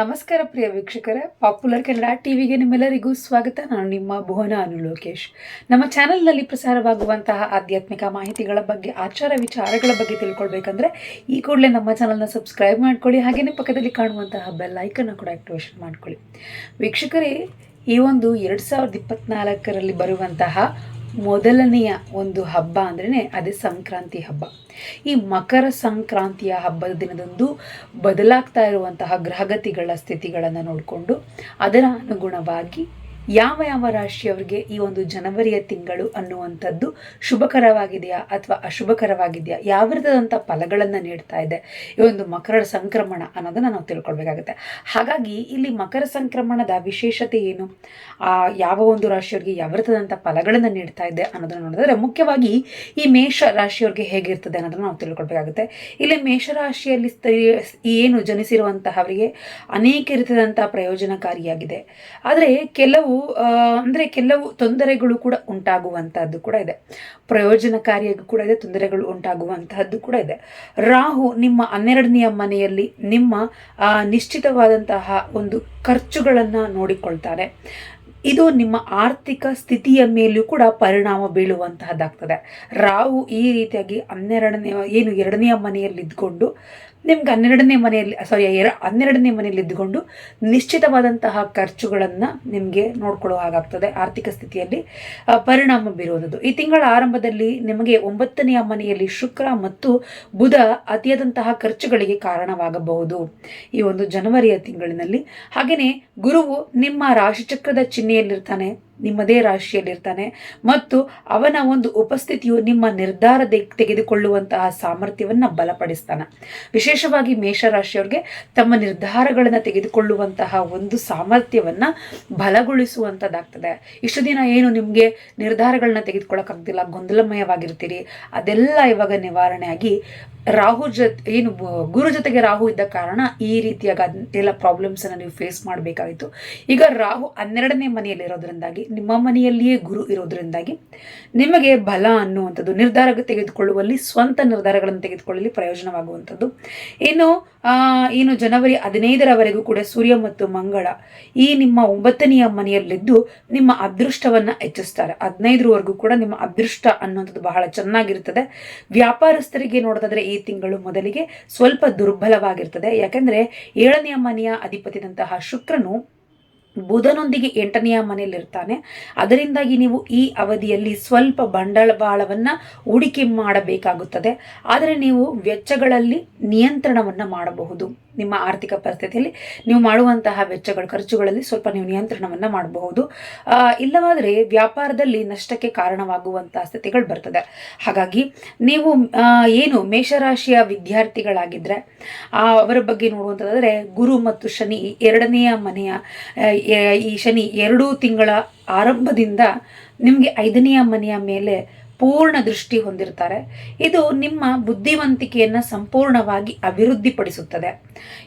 ನಮಸ್ಕಾರ ಪ್ರಿಯ ವೀಕ್ಷಕರೇ. ಪಾಪ್ಯುಲರ್ ಕನ್ನಡ ಟಿವಿಗೆ ನಿಮ್ಮೆಲ್ಲರಿಗೂ ಸ್ವಾಗತ. ನಾನು ನಿಮ್ಮ ಭುವನ ಅನು ಲೋಕೇಶ್. ನಮ್ಮ ಚಾನೆಲ್ನಲ್ಲಿ ಪ್ರಸಾರವಾಗುವಂತಹ ಆಧ್ಯಾತ್ಮಿಕ ಮಾಹಿತಿಗಳ ಬಗ್ಗೆ, ಆಚಾರ ವಿಚಾರಗಳ ಬಗ್ಗೆ ತಿಳ್ಕೊಳ್ಬೇಕಂದ್ರೆ, ಈ ಕೂಡಲೇ ನಮ್ಮ ಚಾನಲ್ನ ಸಬ್ಸ್ಕ್ರೈಬ್ ಮಾಡ್ಕೊಳ್ಳಿ. ಹಾಗೆಯೇ ಪಕ್ಕದಲ್ಲಿ ಕಾಣುವಂತಹ ಬೆಲ್ ಐಕನ್ನ ಕೂಡ ಆಕ್ಟಿವೇಷನ್ ಮಾಡ್ಕೊಳ್ಳಿ. ವೀಕ್ಷಕರೇ, ಈ ಒಂದು ಎರಡು ಸಾವಿರದ ಇಪ್ಪತ್ನಾಲ್ಕರಲ್ಲಿ ಬರುವಂತಹ ಮೊದಲನೆಯ ಒಂದು ಹಬ್ಬ ಅಂದ್ರೇ ಅದೇ ಸಂಕ್ರಾಂತಿ ಹಬ್ಬ. ಈ ಮಕರ ಸಂಕ್ರಾಂತಿಯ ಹಬ್ಬದ ದಿನದಂದು ಬದಲಾಗ್ತಾ ಇರುವಂತಹ ಗ್ರಹಗತಿಗಳ ಸ್ಥಿತಿಗಳನ್ನು ನೋಡಿಕೊಂಡು ಅದರ ಅನುಗುಣವಾಗಿ ಯಾವ ಯಾವ ರಾಶಿಯವರಿಗೆ ಈ ಒಂದು ಜನವರಿಯ ತಿಂಗಳು ಅನ್ನುವಂಥದ್ದು ಶುಭಕರವಾಗಿದೆಯಾ ಅಥವಾ ಅಶುಭಕರವಾಗಿದೆಯಾ, ಯಾವ ರೀತಿಯಾದಂಥ ಫಲಗಳನ್ನು ನೀಡ್ತಾ ಇದೆ, ಈ ಒಂದು ಮಕರ ಸಂಕ್ರಮಣ ಅನ್ನೋದನ್ನು ನಾವು ತಿಳ್ಕೊಳ್ಬೇಕಾಗುತ್ತೆ. ಹಾಗಾಗಿ ಇಲ್ಲಿ ಮಕರ ಸಂಕ್ರಮಣದ ವಿಶೇಷತೆ ಏನು? ಆ, ಯಾವ ಒಂದು ರಾಶಿಯವರಿಗೆ ಯಾವ ರೀತಿಯಾದಂಥ ಫಲಗಳನ್ನು ನೀಡ್ತಾ ಇದೆ ಅನ್ನೋದನ್ನು ನೋಡಿದ್ರೆ ಮುಖ್ಯವಾಗಿ ಈ ಮೇಷ ರಾಶಿಯವರಿಗೆ ಹೇಗಿರ್ತದೆ ಅನ್ನೋದನ್ನು ನಾವು ತಿಳ್ಕೊಳ್ಬೇಕಾಗುತ್ತೆ. ಇಲ್ಲಿ ಮೇಷರಾಶಿಯಲ್ಲಿ ಏನು ಜನಿಸಿರುವಂತಹವರಿಗೆ ಅನೇಕ ರೀತಿಯಾದಂಥ ಪ್ರಯೋಜನಕಾರಿಯಾಗಿದೆ. ಆದರೆ ಕೆಲವು ಆ, ಅಂದ್ರೆ ಕೆಲವು ತೊಂದರೆಗಳು ಕೂಡ ಉಂಟಾಗುವಂತಹದ್ದು ಕೂಡ ಇದೆ. ಪ್ರಯೋಜನಕಾರಿಯಾಗಿ ಕೂಡ ಇದೆ ತೊಂದರೆಗಳು ಉಂಟಾಗುವಂತಹದ್ದು ಕೂಡ ಇದೆ. ರಾಹು ನಿಮ್ಮ ಹನ್ನೆರಡನೆಯ ಮನೆಯಲ್ಲಿ ನಿಮ್ಮ ನಿಶ್ಚಿತವಾದಂತಹ ಒಂದು ಖರ್ಚುಗಳನ್ನು ನೋಡಿಕೊಳ್ತಾರೆ ಇದು ನಿಮ್ಮ ಆರ್ಥಿಕ ಸ್ಥಿತಿಯ ಮೇಲೂ ಕೂಡ ಪರಿಣಾಮ ಬೀಳುವಂತಹದ್ದಾಗ್ತದೆ. ರಾಹು ಈ ರೀತಿಯಾಗಿ ಹನ್ನೆರಡನೇ, ಏನು ಎರಡನೆಯ ಮನೆಯಲ್ಲಿ ಇದ್ಕೊಂಡು ನಿಮ್ಗೆ ಹನ್ನೆರಡನೇ ಮನೆಯಲ್ಲಿ ಸಾರಿ ಎರ, ಹನ್ನೆರಡನೇ ಮನೆಯಲ್ಲಿ ಇದ್ಕೊಂಡು ನಿಶ್ಚಿತವಾದಂತಹ ಖರ್ಚುಗಳನ್ನು ನಿಮಗೆ ನೋಡ್ಕೊಳ್ಳೋ ಹಾಗಾಗ್ತದೆ. ಆರ್ಥಿಕ ಸ್ಥಿತಿಯಲ್ಲಿ ಪರಿಣಾಮ ಬೀರುವುದು ಈ ತಿಂಗಳ ಆರಂಭದಲ್ಲಿ ನಿಮಗೆ ಒಂಬತ್ತನೆಯ ಮನೆಯಲ್ಲಿ ಶುಕ್ರ ಮತ್ತು ಬುಧ ಅತಿಯಾದಂತಹ ಖರ್ಚುಗಳಿಗೆ ಕಾರಣವಾಗಬಹುದು. ಈ ಒಂದು ಜನವರಿಯ ತಿಂಗಳಿನಲ್ಲಿ. ಹಾಗೆಯೇ ಗುರುವು ನಿಮ್ಮ ರಾಶಿಚಕ್ರದ ಚಿಹ್ನೆಯಲ್ಲಿರ್ತಾನೆ ನಿಮ್ಮದೇ ರಾಶಿಯಲ್ಲಿರ್ತಾನೆ. ಮತ್ತು ಅವನ ಒಂದು ಉಪಸ್ಥಿತಿಯು ನಿಮ್ಮ ನಿರ್ಧಾರ ತೆಗೆದುಕೊಳ್ಳುವಂತಹ ಸಾಮರ್ಥ್ಯವನ್ನು ಬಲಪಡಿಸ್ತಾನೆ. ವಿಶೇಷವಾಗಿ ಮೇಷರಾಶಿಯವ್ರಿಗೆ ತಮ್ಮ ನಿರ್ಧಾರಗಳನ್ನು ತೆಗೆದುಕೊಳ್ಳುವಂತಹ ಒಂದು ಸಾಮರ್ಥ್ಯವನ್ನು ಬಲಗೊಳಿಸುವಂಥದ್ದಾಗ್ತದೆ ಇಷ್ಟು ದಿನ ಏನು ನಿಮಗೆ ನಿರ್ಧಾರಗಳನ್ನ ತೆಗೆದುಕೊಳ್ಳೋಕ್ಕಾಗ್ತಿಲ್ಲ ಗೊಂದಲಮಯವಾಗಿರ್ತೀರಿ. ಅದೆಲ್ಲ ಇವಾಗ ನಿವಾರಣೆ ಆಗಿ ರಾಹು ಜೊತೆ, ಏನು ಗುರು ಜೊತೆಗೆ ರಾಹು ಇದ್ದ ಕಾರಣ ಈ ರೀತಿಯಾಗಿ ಎಲ್ಲ ಪ್ರಾಬ್ಲಮ್ಸನ್ನು ನೀವು ಫೇಸ್ ಮಾಡಬೇಕಾಗಿತ್ತು. ಈಗ ರಾಹು ಹನ್ನೆರಡನೇ ಮನೆಯಲ್ಲಿರೋದ್ರಿಂದಾಗಿ ನಿಮ್ಮ ಮನೆಯಲ್ಲಿಯೇ ಗುರು ಇರೋದ್ರಿಂದಾಗಿ ನಿಮಗೆ ಬಲ ಅನ್ನುವಂಥದ್ದು ನಿರ್ಧಾರ ತೆಗೆದುಕೊಳ್ಳುವಲ್ಲಿ, ಸ್ವಂತ ನಿರ್ಧಾರಗಳನ್ನು ತೆಗೆದುಕೊಳ್ಳಲಿ ಪ್ರಯೋಜನವಾಗುವಂಥದ್ದು. ಇನ್ನು ಇನ್ನು ಜನವರಿ ಹದಿನೈದರವರೆಗೂ ಕೂಡ ಸೂರ್ಯ ಮತ್ತು ಮಂಗಳ ಈ ನಿಮ್ಮ ಒಂಬತ್ತನೆಯ ಮನೆಯಲ್ಲಿದ್ದು ನಿಮ್ಮ ಅದೃಷ್ಟವನ್ನು ಹೆಚ್ಚಿಸ್ತಾರೆ. ಹದಿನೈದರವರೆಗೂ ಕೂಡ ನಿಮ್ಮ ಅದೃಷ್ಟ ಅನ್ನುವಂಥದ್ದು ಬಹಳ ಚೆನ್ನಾಗಿರ್ತದೆ. ವ್ಯಾಪಾರಸ್ಥರಿಗೆ ನೋಡೋದಾದ್ರೆ ಈ ತಿಂಗಳು ಮೊದಲಿಗೆ ಸ್ವಲ್ಪ ದುರ್ಬಲವಾಗಿರ್ತದೆ. ಯಾಕಂದ್ರೆ ಏಳನೆಯ ಮನೆಯ ಅಧಿಪತಿದಂತಹ ಶುಕ್ರನು ಬುಧನೊಂದಿಗೆ ಎಂಟನೆಯ ಮನೆಯಲ್ಲಿರ್ತಾನೆ. ಅದರಿಂದಾಗಿ ನೀವು ಈ ಅವಧಿಯಲ್ಲಿ ಸ್ವಲ್ಪ ಬಂಡವಾಳವನ್ನು ಹೂಡಿಕೆ ಮಾಡಬೇಕಾಗುತ್ತದೆ. ಆದರೆ ನೀವು ವೆಚ್ಚಗಳಲ್ಲಿ ನಿಯಂತ್ರಣವನ್ನು ಮಾಡಬಹುದು. ನಿಮ್ಮ ಆರ್ಥಿಕ ಪರಿಸ್ಥಿತಿಯಲ್ಲಿ ನೀವು ಮಾಡುವಂತಹ ವೆಚ್ಚಗಳು ಖರ್ಚುಗಳಲ್ಲಿ ಸ್ವಲ್ಪ ನೀವು ನಿಯಂತ್ರಣವನ್ನು ಮಾಡಬಹುದು. ಇಲ್ಲವಾದರೆ ವ್ಯಾಪಾರದಲ್ಲಿ ನಷ್ಟಕ್ಕೆ ಕಾರಣವಾಗುವಂತಹ ಸ್ಥಿತಿಗಳು ಬರ್ತದೆ. ಹಾಗಾಗಿ ನೀವು ಏನು ಮೇಷರಾಶಿಯ ಆ, ಅವರ ಬಗ್ಗೆ ನೋಡುವಂಥದ್ದಾದರೆ ಗುರು ಮತ್ತು ಶನಿ ಎರಡನೆಯ ಮನೆಯ ಈ ಶನಿ ಎರಡೂ ತಿಂಗಳ ಆರಂಭದಿಂದ ನಿಮಗೆ ಐದನೆಯ ಮನೆಯ ಮೇಲೆ ಪೂರ್ಣ ದೃಷ್ಟಿ ಹೊಂದಿರ್ತಾರೆ. ಇದು ನಿಮ್ಮ ಬುದ್ಧಿವಂತಿಕೆಯನ್ನು ಸಂಪೂರ್ಣವಾಗಿ ಅಭಿವೃದ್ಧಿಪಡಿಸುತ್ತದೆ.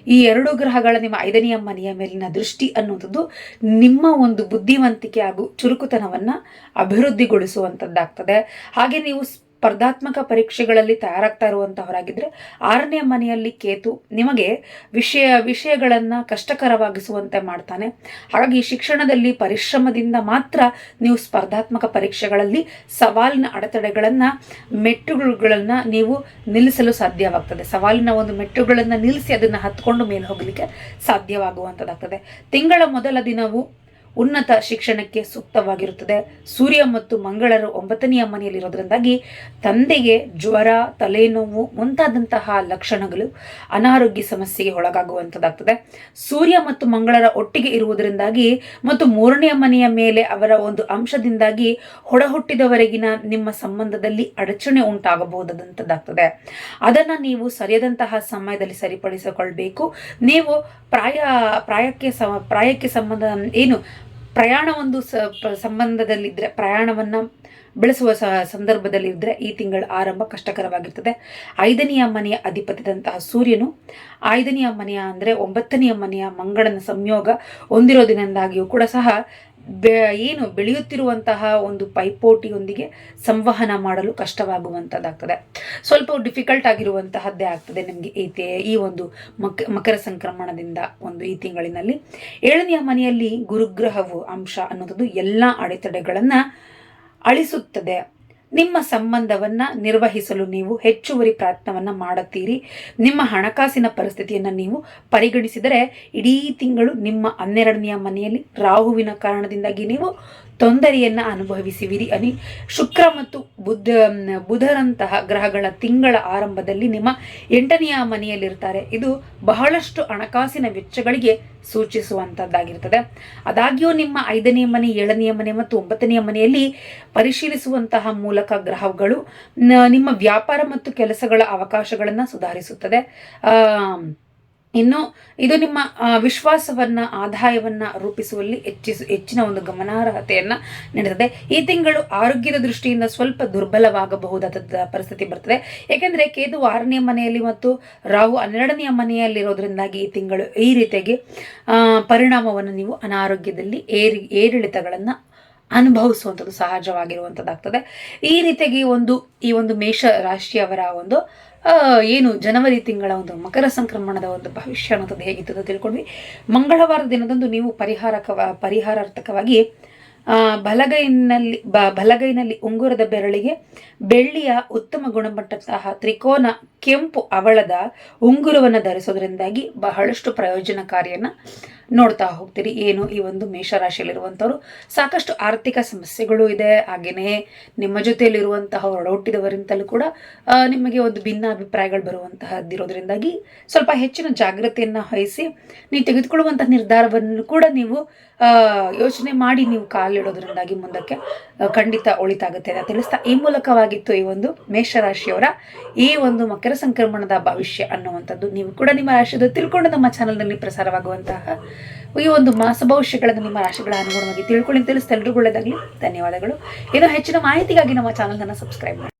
ಈ ಎರಡು ಗ್ರಹಗಳ ನಿಮ್ಮ ಐದನೆಯ ಮನೆಯ ಮೇಲಿನ ದೃಷ್ಟಿ ಅನ್ನುವಂಥದ್ದು ನಿಮ್ಮ ಒಂದು ಬುದ್ಧಿವಂತಿಕೆ ಹಾಗೂ ಚುರುಕುತನವನ್ನು ಅಭಿವೃದ್ಧಿಗೊಳಿಸುವಂಥದ್ದಾಗ್ತದೆ. ಹಾಗೆ ನೀವು ಸ್ಪರ್ಧಾತ್ಮಕ ಪರೀಕ್ಷೆಗಳಲ್ಲಿ ತಯಾರಾಗ್ತಾ ಇರುವಂತಹವರಾಗಿದ್ದರೆ ಆರನೇ ಮನೆಯಲ್ಲಿ ಕೇತು ನಿಮಗೆ ವಿಷಯ, ವಿಷಯಗಳನ್ನು ಕಷ್ಟಕರವಾಗಿಸುವಂತೆ ಮಾಡ್ತಾನೆ. ಹಾಗಾಗಿ ಶಿಕ್ಷಣದಲ್ಲಿ ಪರಿಶ್ರಮದಿಂದ ಮಾತ್ರ ನೀವು ಸ್ಪರ್ಧಾತ್ಮಕ ಪರೀಕ್ಷೆಗಳಲ್ಲಿ ಸವಾಲಿನ ಅಡೆತಡೆಗಳನ್ನು ಮೆಟ್ಟುಗಳನ್ನು ನೀವು ನಿಲ್ಲಿಸಲು ಸಾಧ್ಯವಾಗ್ತದೆ. ಸವಾಲಿನ ಒಂದು ಮೆಟ್ಟುಗಳನ್ನು ನಿಲ್ಲಿಸಿ ಅದನ್ನು ಹತ್ಕೊಂಡು ಮೇಲೆ ಹೋಗಲಿಕ್ಕೆ ಸಾಧ್ಯವಾಗುವಂಥದ್ದಾಗ್ತದೆ ತಿಂಗಳ ಮೊದಲ ದಿನವು ಉನ್ನತ ಶಿಕ್ಷಣಕ್ಕೆ ಸೂಕ್ತವಾಗಿರುತ್ತದೆ. ಸೂರ್ಯ ಮತ್ತು ಮಂಗಳರು ಒಂಬತ್ತನೆಯ ಮನೆಯಲ್ಲಿರೋದ್ರಿಂದಾಗಿ ತಂದೆಗೆ ಜ್ವರ, ತಲೆನೋವು ಮುಂತಾದಂತಹ ಲಕ್ಷಣಗಳು ಅನಾರೋಗ್ಯ ಸಮಸ್ಯೆಗೆ ಒಳಗಾಗುವಂಥದ್ದಾಗ್ತದೆ. ಸೂರ್ಯ ಮತ್ತು ಮಂಗಳರ ಒಟ್ಟಿಗೆ ಇರುವುದರಿಂದಾಗಿ ಮತ್ತು ಮೂರನೆಯ ಮನೆಯ ಮೇಲೆ ಅವರ ಒಂದು ಅಂಶದಿಂದಾಗಿ ಹೊಡಹುಟ್ಟಿದವರೆಗಿನ ನಿಮ್ಮ ಸಂಬಂಧದಲ್ಲಿ ಅಡಚಣೆ ಉಂಟಾಗಬಹುದಾದಂಥದ್ದಾಗ್ತದೆ ಅದನ್ನು ನೀವು ಸರಿಯಾದಂತಹ ಸಮಯದಲ್ಲಿ ಸರಿಪಡಿಸಿಕೊಳ್ಬೇಕು. ನೀವು ಪ್ರಾಯ, ಪ್ರಾಯಕ್ಕೆ ಸಮ, ಪ್ರಾಯಕ್ಕೆ ಸಂಬಂಧ, ಏನು ಪ್ರಯಾಣ ಒಂದು ಸಂಬಂಧದಲ್ಲಿದ್ದರೆ ಪ್ರಯಾಣವನ್ನು ಬೆಳೆಸುವ ಸ ಸಂದರ್ಭದಲ್ಲಿದ್ದರೆ ಈ ತಿಂಗಳ ಆರಂಭ ಕಷ್ಟಕರವಾಗಿರ್ತದೆ. ಐದನೆಯ ಮನೆಯ ಅಧಿಪತಿದಂತಹ ಸೂರ್ಯನು, ಐದನೆಯ ಮನೆಯ ಅಂದರೆ ಒಂಬತ್ತನೆಯ ಮನೆಯ ಮಂಗಳನ ಸಂಯೋಗ ಹೊಂದಿರೋದಿನಿಂದಾಗಿಯೂ ಕೂಡ ಸಹ ಬೆ, ಏನು ಬೆಳೆಯುತ್ತಿರುವಂತಹ ಒಂದು ಪೈಪೋಟಿಯೊಂದಿಗೆ ಸಂವಹನ ಮಾಡಲು ಕಷ್ಟವಾಗುವಂಥದ್ದಾಗ್ತದೆ ಸ್ವಲ್ಪ ಡಿಫಿಕಲ್ಟ್ ಆಗಿರುವಂತಹದ್ದೇ ಆಗ್ತದೆ ನಿಮಗೆ ಈ ಈ ಒಂದು ಮಕ, ಮಕರ ಸಂಕ್ರಮಣದಿಂದ ಒಂದು ಈ ತಿಂಗಳಿನಲ್ಲಿ. ಏಳನೆಯ ಮನೆಯಲ್ಲಿ ಗುರುಗ್ರಹವು ಅಂಶ ಅನ್ನೋದು ಎಲ್ಲ ಅಡೆತಡೆಗಳನ್ನು ಅಳಿಸುತ್ತದೆ. ನಿಮ್ಮ ಸಂಬಂಧವನ್ನ ನಿರ್ವಹಿಸಲು ನೀವು ಹೆಚ್ಚುವರಿ ಪ್ರಯತ್ನವನ್ನ ಮಾಡುತ್ತೀರಿ. ನಿಮ್ಮ ಹಣಕಾಸಿನ ಪರಿಸ್ಥಿತಿಯನ್ನು ನೀವು ಪರಿಗಣಿಸಿದರೆ ಇಡೀ ತಿಂಗಳು ನಿಮ್ಮ ಹನ್ನೆರಡನೆಯ ಮನೆಯಲ್ಲಿ ರಾಹುವಿನ ಕಾರಣದಿಂದಾಗಿ ನೀವು ತೊಂದರೆಯನ್ನು ಅನುಭವಿಸುವಿರಿ ಅನಿ. ಶುಕ್ರ ಮತ್ತು ಬುದ್ಧ ಬುಧರಂತಹ ಗ್ರಹಗಳ ತಿಂಗಳ ಆರಂಭದಲ್ಲಿ ನಿಮ್ಮ ಎಂಟನೆಯ ಮನೆಯಲ್ಲಿರ್ತಾರೆ. ಇದು ಬಹಳಷ್ಟು ಹಣಕಾಸಿನ ವೆಚ್ಚಗಳಿಗೆ ಸೂಚಿಸುವಂಥದ್ದಾಗಿರ್ತದೆ ಆದಾಗ್ಯೂ ನಿಮ್ಮ ಐದನೇ ಮನೆ, ಏಳನೆಯ ಮನೆ ಮತ್ತು ಒಂಬತ್ತನೆಯ ಮನೆಯಲ್ಲಿ ಪರಿಶೀಲಿಸುವಂತಹ ಮೂಲಕ ಗ್ರಹಗಳು ನಿಮ್ಮ ವ್ಯಾಪಾರ ಮತ್ತು ಕೆಲಸಗಳ ಅವಕಾಶಗಳನ್ನು ಸುಧಾರಿಸುತ್ತದೆ. ಇನ್ನು ಇದು ನಿಮ್ಮ ವಿಶ್ವಾಸವನ್ನ, ಆದಾಯವನ್ನ ರೂಪಿಸುವಲ್ಲಿ ಹೆಚ್ಚಿಸು, ಹೆಚ್ಚಿನ ಒಂದು ಗಮನಾರ್ಹತೆಯನ್ನು ನೀಡುತ್ತದೆ. ಈ ತಿಂಗಳು ಆರೋಗ್ಯದ ದೃಷ್ಟಿಯಿಂದ ಸ್ವಲ್ಪ ದುರ್ಬಲವಾಗಬಹುದಾದ ಪರಿಸ್ಥಿತಿ ಬರ್ತದೆ. ಏಕೆಂದರೆ ಕೇದು ಆರನೇ ಮನೆಯಲ್ಲಿ ಮತ್ತು ರಾಹು ಹನ್ನೆರಡನೆಯ ಮನೆಯಲ್ಲಿರೋದ್ರಿಂದಾಗಿ ಈ ತಿಂಗಳು ಈ ರೀತಿಯಾಗಿ ಪರಿಣಾಮವನ್ನು ನೀವು ಅನಾರೋಗ್ಯದಲ್ಲಿ ಏರಿ, ಏರಿಳಿತಗಳನ್ನು ಅನುಭವಿಸುವಂಥದ್ದು ಸಹಜವಾಗಿರುವಂಥದ್ದಾಗ್ತದೆ. ಈ ರೀತಿಯಾಗಿ ಒಂದು, ಈ ಒಂದು ಮೇಷ ರಾಶಿಯವರ ಒಂದು ಏನು ಜನವರಿ ತಿಂಗಳ ಒಂದು ಮಕರ ಸಂಕ್ರಮಣದ ಒಂದು ಭವಿಷ್ಯ ಅನ್ನೋದು ಹೇಗಿತ್ತು ತಿಳ್ಕೊಂಡ್ವಿ. ಮಂಗಳವಾರ ದಿನದಂದು ನೀವು ಪರಿಹಾರಕ ಪರಿಹಾರಾರ್ಥಕವಾಗಿ ಬಲಗೈನಲ್ಲಿ, ಬ, ಬಲಗೈನಲ್ಲಿ ಉಂಗುರದ ಬೆರಳಿಗೆ ಬೆಳ್ಳಿಯ ಉತ್ತಮ ಗುಣಮಟ್ಟದಂತಹ ತ್ರಿಕೋನ ಕೆಂಪು ಅವಳದ ಉಂಗುರವನ್ನು ಧರಿಸೋದ್ರಿಂದಾಗಿ ಬಹಳಷ್ಟು ಪ್ರಯೋಜನಕಾರಿಯನ್ನು ನೋಡ್ತಾ ಹೋಗ್ತೀರಿ. ಏನು ಈ ಒಂದು ಮೇಷರಾಶಿಯಲ್ಲಿರುವಂಥವ್ರು? ಸಾಕಷ್ಟು ಆರ್ಥಿಕ ಸಮಸ್ಯೆಗಳು ಇದೆ. ಹಾಗೆಯೇ ನಿಮ್ಮ ಜೊತೆಯಲ್ಲಿರುವಂತಹ ಒಡಹುಟ್ಟಿದವರಿಂದಲೂ ಕೂಡ ನಿಮಗೆ ಒಂದು ಭಿನ್ನ ಅಭಿಪ್ರಾಯಗಳು ಬರುವಂತಹದ್ದಿರೋದ್ರಿಂದಾಗಿ ಸ್ವಲ್ಪ ಹೆಚ್ಚಿನ ಜಾಗ್ರತೆಯನ್ನು ವಹಿಸಿ ನೀವು ತೆಗೆದುಕೊಳ್ಳುವಂತಹ ನಿರ್ಧಾರವನ್ನು ಕೂಡ ನೀವು ಯೋಚನೆ ಮಾಡಿ ನೀವು ಕಾಲಿಡೋದ್ರಿಂದಾಗಿ ಮುಂದಕ್ಕೆ ಖಂಡಿತ ಒಳಿತಾಗುತ್ತೆ ಅಂತ ತಿಳಿಸ್ತಾ, ಈ ಮೂಲಕವಾಗಿತ್ತು ಈ ಒಂದು ಮೇಷರಾಶಿಯವರ ಈ ಒಂದು ಮಕರ ಸಂಕ್ರಮಣದ ಭವಿಷ್ಯ ಅನ್ನುವಂಥದ್ದು. ನೀವು ಕೂಡ ನಿಮ್ಮ ರಾಶಿಯದು ತಿಳ್ಕೊಂಡು ನಮ್ಮ ಚಾನಲ್ನಲ್ಲಿ ಪ್ರಸಾರವಾಗುವಂತಹ ಈ ಒಂದು ಮಾಸ ಭವಿಷ್ಯಗಳನ್ನು ನಿಮ್ಮ ರಾಶಿಗಳ ಅನುಗುಣವಾಗಿ ತಿಳ್ಕೊಳ್ಳಿ ತಿಳಿಸ್ತಾ, ಎಲ್ರಿಗೂ ಒಳ್ಳೆಯದಾಗಲಿ. ಧನ್ಯವಾದಗಳು. ಇನ್ನು ಹೆಚ್ಚಿನ ಮಾಹಿತಿಗಾಗಿ ನಮ್ಮ ಚಾನಲನ್ನು ಸಬ್ಸ್ಕ್ರೈಬ್ ಮಾಡಿ.